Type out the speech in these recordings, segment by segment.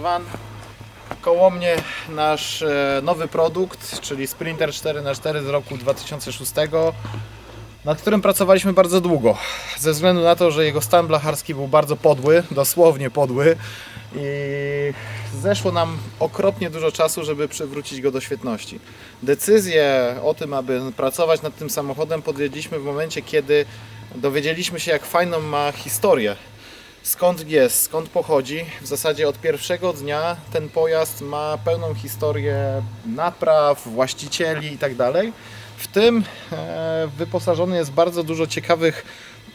Van. Koło mnie nasz e, nowy produkt, czyli Sprinter 4x4 z roku 2006, nad którym pracowaliśmy bardzo długo. Ze względu na to, że jego stan blacharski był bardzo podły, dosłownie podły i zeszło nam okropnie dużo czasu, żeby przywrócić go do świetności. Decyzję o tym, aby pracować nad tym samochodem podjęliśmy w momencie, kiedy dowiedzieliśmy się, jak fajną ma historię skąd jest, skąd pochodzi. W zasadzie od pierwszego dnia ten pojazd ma pełną historię napraw, właścicieli itd. W tym e, wyposażony jest bardzo dużo ciekawych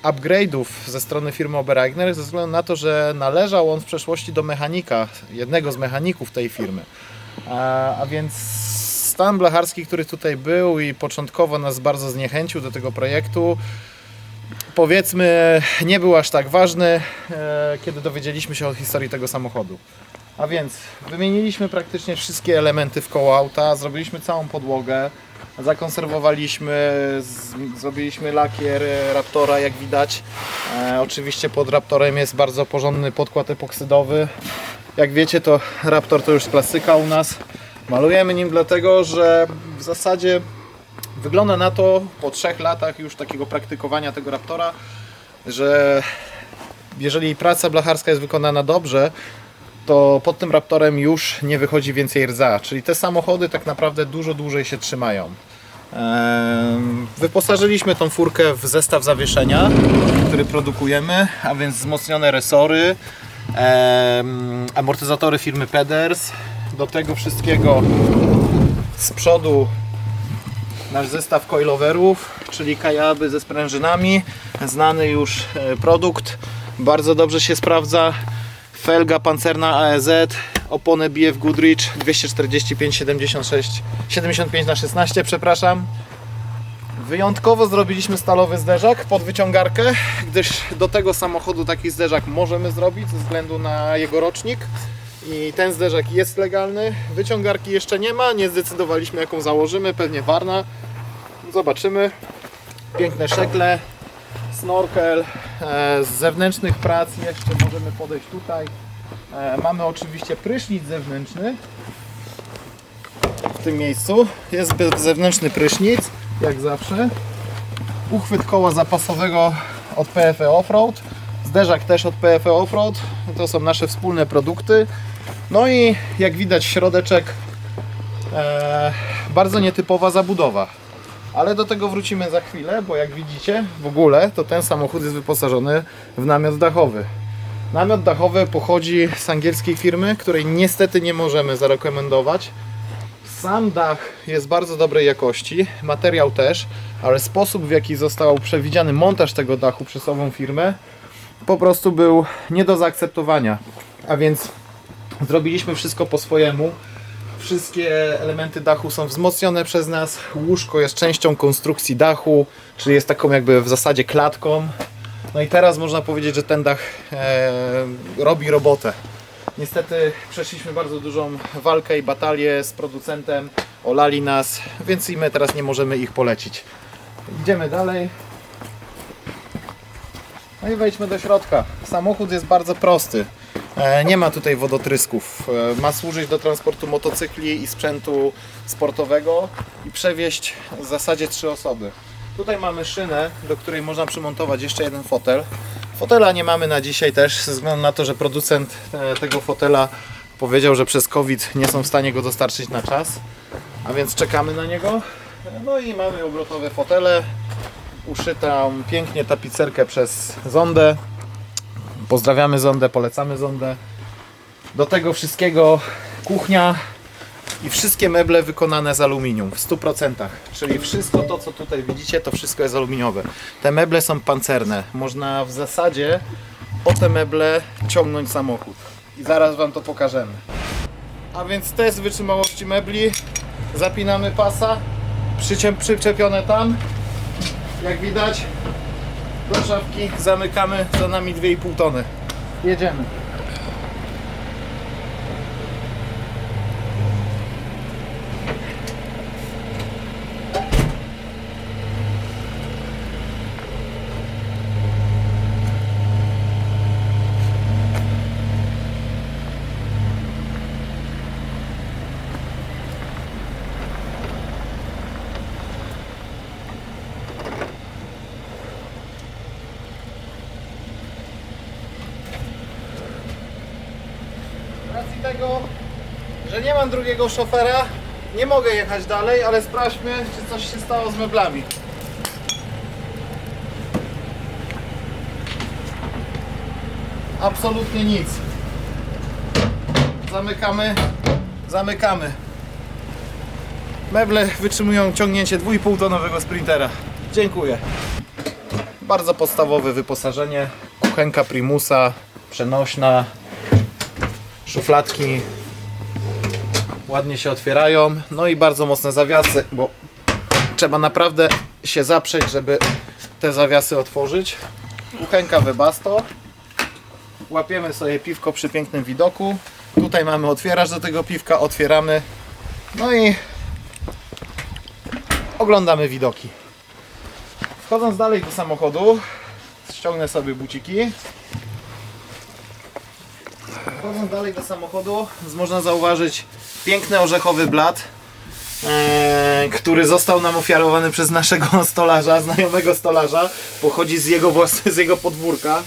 upgrade'ów ze strony firmy Obereigner ze względu na to, że należał on w przeszłości do mechanika, jednego z mechaników tej firmy. A więc stan blacharski, który tutaj był i początkowo nas bardzo zniechęcił do tego projektu, powiedzmy nie był aż tak ważny, e, kiedy dowiedzieliśmy się o historii tego samochodu. A więc wymieniliśmy praktycznie wszystkie elementy w koło auta, zrobiliśmy całą podłogę, zakonserwowaliśmy, zrobiliśmy lakier e, Raptora jak widać. E, oczywiście pod Raptorem jest bardzo porządny podkład epoksydowy. Jak wiecie to Raptor to już klasyka u nas. Malujemy nim dlatego, że w zasadzie Wygląda na to po trzech latach już takiego praktykowania tego Raptora, że jeżeli praca blacharska jest wykonana dobrze, to pod tym Raptorem już nie wychodzi więcej rdza. Czyli te samochody tak naprawdę dużo dłużej się trzymają. Wyposażyliśmy tą furkę w zestaw zawieszenia, który produkujemy, a więc wzmocnione resory, amortyzatory firmy Peders. Do tego wszystkiego z przodu nasz zestaw coiloverów, czyli kajaby ze sprężynami, znany już e, produkt, bardzo dobrze się sprawdza. Felga pancerna AEZ, opony BF Goodrich 245 76 75 na 16, przepraszam. Wyjątkowo zrobiliśmy stalowy zderzak pod wyciągarkę, gdyż do tego samochodu taki zderzak możemy zrobić ze względu na jego rocznik. I ten zderzak jest legalny. Wyciągarki jeszcze nie ma, nie zdecydowaliśmy jaką założymy, pewnie Warna. Zobaczymy. Piękne szekle, snorkel. E, z zewnętrznych prac jeszcze możemy podejść tutaj. E, mamy oczywiście prysznic zewnętrzny w tym miejscu. Jest zewnętrzny prysznic, jak zawsze. Uchwyt koła zapasowego od PFE Offroad. Zderzak też od PFE Offroad. To są nasze wspólne produkty. No i jak widać środeczek e, bardzo nietypowa zabudowa. Ale do tego wrócimy za chwilę, bo jak widzicie w ogóle to ten samochód jest wyposażony w namiot dachowy. Namiot dachowy pochodzi z angielskiej firmy, której niestety nie możemy zarekomendować. Sam dach jest bardzo dobrej jakości, materiał też, ale sposób w jaki został przewidziany montaż tego dachu przez ową firmę po prostu był nie do zaakceptowania. A więc zrobiliśmy wszystko po swojemu. Wszystkie elementy dachu są wzmocnione przez nas. Łóżko jest częścią konstrukcji dachu, czyli jest taką jakby w zasadzie klatką. No i teraz można powiedzieć, że ten dach e, robi robotę. Niestety przeszliśmy bardzo dużą walkę i batalię z producentem. Olali nas, więc i my teraz nie możemy ich polecić. Idziemy dalej. No i wejdźmy do środka. Samochód jest bardzo prosty. E, Nie ma tutaj wodotrysków. E, Ma służyć do transportu motocykli i sprzętu sportowego i przewieźć w zasadzie trzy osoby. Tutaj mamy szynę, do której można przymontować jeszcze jeden fotel. Fotela nie mamy na dzisiaj też, ze względu na to, że producent e, tego fotela powiedział, że przez COVID nie są w stanie go dostarczyć na czas. A więc czekamy na niego. No i mamy obrotowe fotele, uszytą pięknie tapicerkę przez zondę. Pozdrawiamy zondę, polecamy zondę. Do tego wszystkiego kuchnia i wszystkie meble wykonane z aluminium w 100%. Czyli wszystko to, co tutaj widzicie, to wszystko jest aluminiowe. Te meble są pancerne. Można w zasadzie o te meble ciągnąć samochód. I zaraz Wam to pokażemy. A więc test wytrzymałości mebli. Zapinamy pasa. Przyczepione tam. Jak widać, do szafki zamykamy za nami 2,5 tony. Jedziemy. Tego, że nie mam drugiego szofera, nie mogę jechać dalej, ale sprawdźmy, czy coś się stało z meblami. Absolutnie nic. Zamykamy, zamykamy. Meble wytrzymują ciągnięcie 2,5 tonowego sprintera. Dziękuję. Bardzo podstawowe wyposażenie. Kuchenka Primusa, przenośna, szufladki ładnie się otwierają. No i bardzo mocne zawiasy, bo trzeba naprawdę się zaprzeć, żeby te zawiasy otworzyć. Kuchenka Webasto. Łapiemy sobie piwko przy pięknym widoku. Tutaj mamy otwieracz do tego piwka, otwieramy. No i oglądamy widoki. Wchodząc dalej do samochodu, ściągnę sobie buciki. Wchodząc dalej do samochodu, można zauważyć piękny orzechowy blat, e, który został nam ofiarowany przez naszego stolarza, znajomego stolarza. Pochodzi z jego, z jego podwórka.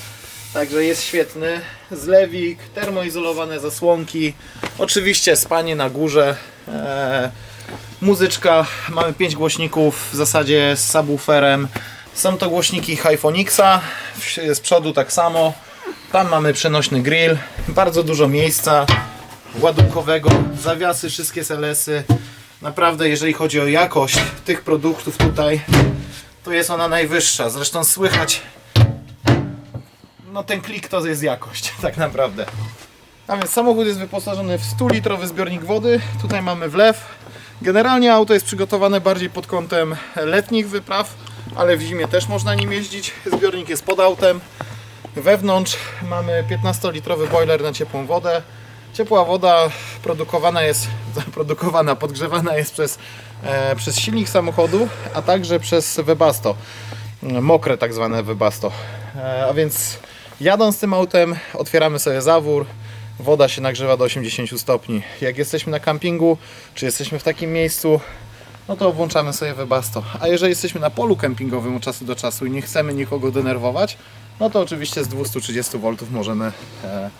Także jest świetny. Zlewik, termoizolowane zasłonki, oczywiście spanie na górze. E, muzyczka, mamy 5 głośników w zasadzie z subwooferem. Są to głośniki Hyphonixa, z przodu tak samo. Tam mamy przenośny grill, bardzo dużo miejsca ładunkowego, zawiasy, wszystkie selesy. Naprawdę, jeżeli chodzi o jakość tych produktów tutaj, to jest ona najwyższa. Zresztą słychać, no ten klik to jest jakość, tak naprawdę. A więc samochód jest wyposażony w 100-litrowy zbiornik wody. Tutaj mamy wlew. Generalnie auto jest przygotowane bardziej pod kątem letnich wypraw, ale w zimie też można nim jeździć. Zbiornik jest pod autem. Wewnątrz mamy 15-litrowy boiler na ciepłą wodę. Ciepła woda produkowana jest, produkowana, podgrzewana jest przez, e, przez silnik samochodu, a także przez Webasto. Mokre tak zwane Webasto. E, a więc jadąc tym autem otwieramy sobie zawór, woda się nagrzewa do 80 stopni. Jak jesteśmy na kampingu, czy jesteśmy w takim miejscu, no to włączamy sobie Webasto. A jeżeli jesteśmy na polu kempingowym od czasu do czasu i nie chcemy nikogo denerwować, no to oczywiście z 230 V możemy e,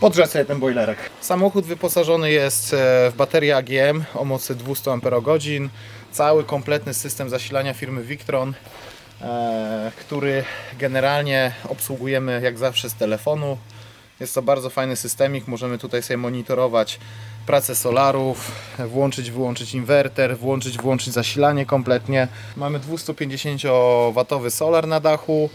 podgrzać sobie ten boilerek. Samochód wyposażony jest e, w baterię AGM o mocy 200 Ah, cały kompletny system zasilania firmy Victron, e, który generalnie obsługujemy jak zawsze z telefonu. Jest to bardzo fajny systemik, możemy tutaj sobie monitorować pracę solarów, włączyć, wyłączyć inwerter, włączyć, włączyć zasilanie kompletnie. Mamy 250W solar na dachu.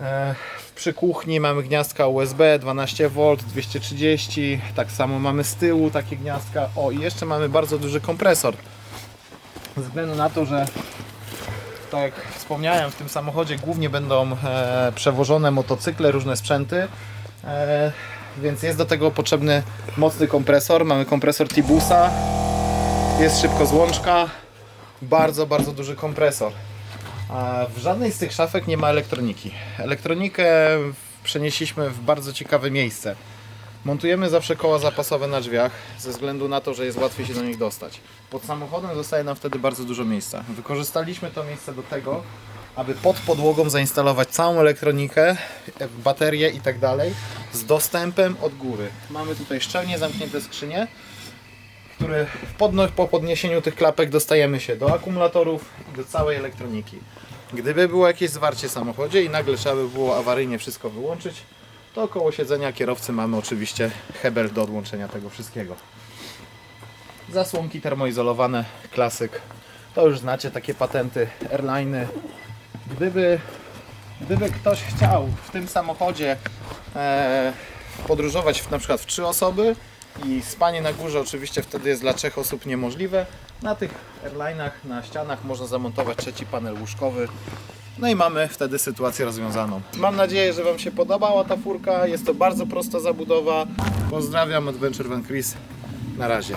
E, Przy kuchni mamy gniazdka USB 12V, 230, tak samo mamy z tyłu takie gniazdka. O i jeszcze mamy bardzo duży kompresor. Ze względu na to, że tak jak wspomniałem, w tym samochodzie głównie będą e, przewożone motocykle, różne sprzęty. E, więc jest do tego potrzebny mocny kompresor. Mamy kompresor Tibusa, jest szybko złączka, bardzo, bardzo duży kompresor. A w żadnej z tych szafek nie ma elektroniki. Elektronikę przenieśliśmy w bardzo ciekawe miejsce. Montujemy zawsze koła zapasowe na drzwiach, ze względu na to, że jest łatwiej się do nich dostać. Pod samochodem zostaje nam wtedy bardzo dużo miejsca. Wykorzystaliśmy to miejsce do tego, aby pod podłogą zainstalować całą elektronikę, baterie i tak dalej, z dostępem od góry. Mamy tutaj szczelnie zamknięte skrzynie, które podno- po podniesieniu tych klapek dostajemy się do akumulatorów i do całej elektroniki. Gdyby było jakieś zwarcie w samochodzie i nagle trzeba by było awaryjnie wszystko wyłączyć, to koło siedzenia kierowcy mamy oczywiście hebel do odłączenia tego wszystkiego. Zasłonki termoizolowane, klasyk. To już znacie takie patenty, airliny. Gdyby, gdyby ktoś chciał w tym samochodzie e, podróżować w, na przykład w trzy osoby i spanie na górze oczywiście wtedy jest dla trzech osób niemożliwe. Na tych airlinach, na ścianach można zamontować trzeci panel łóżkowy. No i mamy wtedy sytuację rozwiązaną. Mam nadzieję, że Wam się podobała ta furka. Jest to bardzo prosta zabudowa. Pozdrawiam, Adventure Van Chris. Na razie.